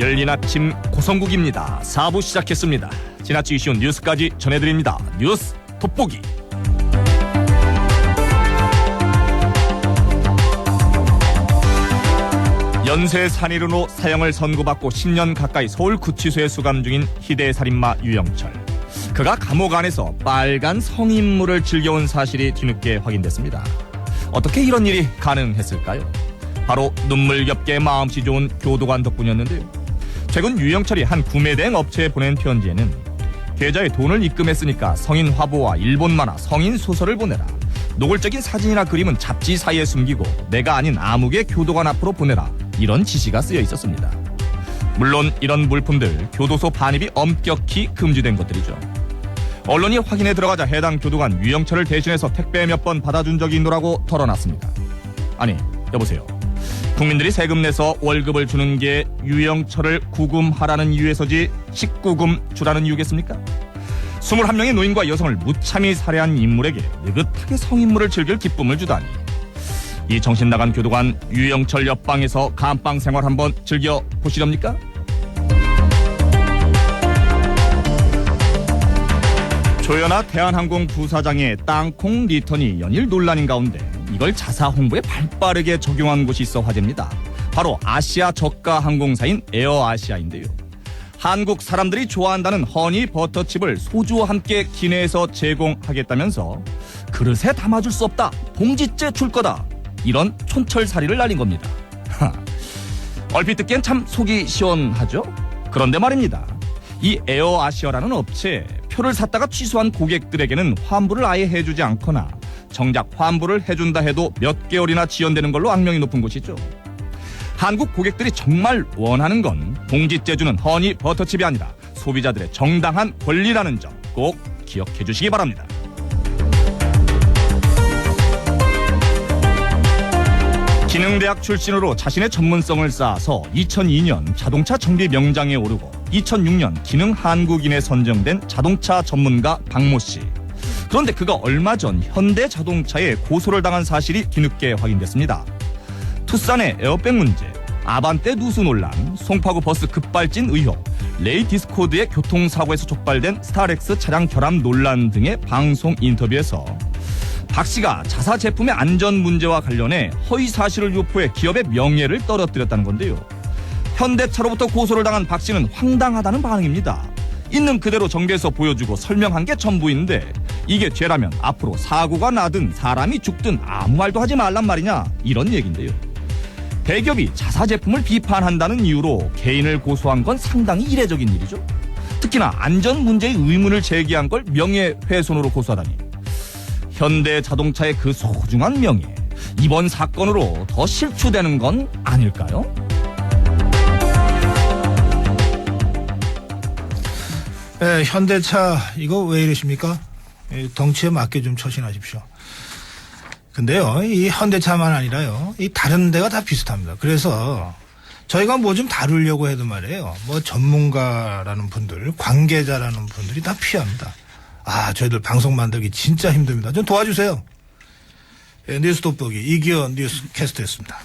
열린 아침 고성국입니다. 4부 시작했습니다. 지나치기 쉬운 뉴스까지 전해드립니다. 뉴스 돋보기. 연쇄 산이론으로 사형을 선고받고 10년 가까이 서울 구치소에 수감 중인 희대 살인마 유영철. 그가 감옥 안에서 빨간 성인물을 즐겨온 사실이 뒤늦게 확인됐습니다. 어떻게 이런 일이 가능했을까요? 바로 눈물겹게 마음씨 좋은 교도관 덕분이었는데요. 최근 유영철이 한 구매대행 업체에 보낸 편지에는 계좌에 돈을 입금했으니까 성인 화보와 일본 만화, 성인 소설을 보내라. 노골적인 사진이나 그림은 잡지 사이에 숨기고 내가 아닌 아무개 교도관 앞으로 보내라. 이런 지시가 쓰여 있었습니다. 물론 이런 물품들 교도소 반입이 엄격히 금지된 것들이죠. 언론이 확인에 들어가자 해당 교도관 유영철을 대신해서 택배 몇 번 받아준 적이 있노라고 털어놨습니다. 아니 여보세요. 국민들이 세금 내서 월급을 주는 게 유영철을 구금하라는 이유에서지 식구금 주라는 이유겠습니까? 21명의 노인과 여성을 무참히 살해한 인물에게 느긋하게 성인물을 즐길 기쁨을 주다니 이 정신 나간 교도관 유영철 옆방에서 감방 생활 한번 즐겨 보시렵니까? 조연아 대한항공 부사장의 땅콩 리턴이 연일 논란인 가운데 이걸 자사 홍보에 발빠르게 적용한 곳이 있어 화제입니다. 바로 아시아 저가 항공사인 에어아시아인데요. 한국 사람들이 좋아한다는 허니 버터칩을 소주와 함께 기내에서 제공하겠다면서 그릇에 담아줄 수 없다. 봉지째 줄 거다. 이런 촌철살이를 날린 겁니다. 하, 얼핏 듣기엔 참 속이 시원하죠? 그런데 말입니다. 이 에어아시아라는 업체 표를 샀다가 취소한 고객들에게는 환불을 아예 해주지 않거나 정작 환불을 해준다 해도 몇 개월이나 지연되는 걸로 악명이 높은 곳이죠. 한국 고객들이 정말 원하는 건 봉지째 주는 허니 버터칩이 아니라 소비자들의 정당한 권리라는 점 꼭 기억해 주시기 바랍니다. 기능대학 출신으로 자신의 전문성을 쌓아서 2002년 자동차 정비 명장에 오르고 2006년 기능 한국인에 선정된 자동차 전문가 박모 씨. 그런데 그가 얼마 전 현대 자동차에 고소를 당한 사실이 뒤늦게 확인됐습니다. 투싼의 에어백 문제, 아반떼 누수 논란, 송파구 버스 급발진 의혹, 레이 디스코드의 교통사고에서 촉발된 스타렉스 차량 결함 논란 등의 방송 인터뷰에서 박 씨가 자사 제품의 안전 문제와 관련해 허위 사실을 유포해 기업의 명예를 떨어뜨렸다는 건데요. 현대차로부터 고소를 당한 박 씨는 황당하다는 반응입니다. 있는 그대로 정비해서 보여주고 설명한 게 전부인데 이게 죄라면 앞으로 사고가 나든 사람이 죽든 아무 말도 하지 말란 말이냐 이런 얘긴데요. 대기업이 자사 제품을 비판한다는 이유로 개인을 고소한 건 상당히 이례적인 일이죠. 특히나 안전 문제의 의문을 제기한 걸 명예훼손으로 고소하다니. 현대 자동차의 그 소중한 명예 이번 사건으로 더 실추되는 건 아닐까요? 예, 현대차 이거 왜 이러십니까? 예, 덩치에 맞게 좀 처신하십시오. 근데요, 이 현대차만 아니라요, 이 다른 데가 다 비슷합니다. 그래서 저희가 뭐 좀 다루려고 해도 말이에요, 뭐 전문가라는 분들, 관계자라는 분들이 다 피합니다. 아, 저희들 방송 만들기 진짜 힘듭니다. 좀 도와주세요. 예, 뉴스 돋보기 이기어 뉴스 캐스트였습니다.